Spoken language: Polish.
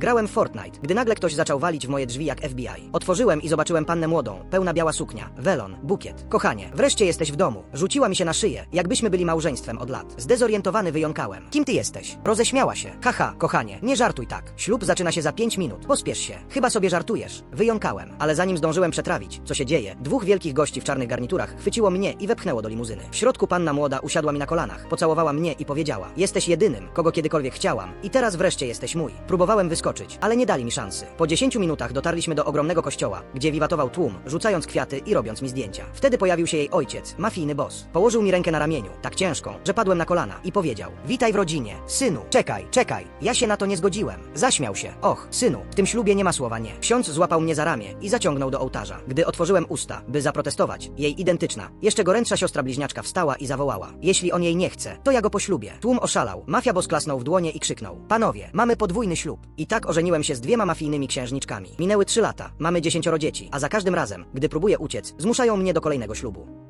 Grałem Fortnite, gdy nagle ktoś zaczął walić w moje drzwi jak FBI. Otworzyłem i zobaczyłem pannę młodą, pełna biała suknia, welon, bukiet. Kochanie, wreszcie jesteś w domu. Rzuciła mi się na szyję, jakbyśmy byli małżeństwem od lat. Zdezorientowany wyjąkałem. Kim ty jesteś? Roześmiała się. Haha, kochanie, nie żartuj tak. Ślub zaczyna się za 5 minut. Pospiesz się. Chyba sobie żartujesz. Wyjąkałem. Ale zanim zdążyłem przetrawić, co się dzieje, dwóch wielkich gości w czarnych garniturach chwyciło mnie i wepchnęło do limuzyny. W środku panna młoda usiadła mi na kolanach, pocałowała mnie i powiedziała: Jesteś jedynym, kogo kiedykolwiek chciałam, i teraz wreszcie jesteś mój. Próbowałem wyskoczyć, ale nie dali mi szansy. Po 10 minutach dotarliśmy do ogromnego kościoła, gdzie wiwatował tłum, rzucając kwiaty i robiąc mi zdjęcia. Wtedy pojawił się jej ojciec, mafijny boss. Położył mi rękę na ramieniu, tak ciężką, że padłem na kolana i powiedział: Witaj w rodzinie, synu. Czekaj, czekaj. Ja się na to nie zgodziłem. Zaśmiał się. Och, synu, w tym ślubie nie ma słowa nie. Ksiądz złapał mnie za ramię i zaciągnął do ołtarza. Gdy otworzyłem usta, by zaprotestować, jej identyczna, jeszcze gorętsza siostra bliźniaczka wstała i zawołała: Jeśli on jej nie chce, to ja go poślubię. Tłum oszalał. Mafia boss klasnął w dłonie i krzyknął: Panowie, mamy podwójny ślub. I tak ożeniłem się z dwiema mafijnymi księżniczkami. Minęły trzy lata, mamy dziesięcioro dzieci, a za każdym razem, gdy próbuję uciec, zmuszają mnie do kolejnego ślubu.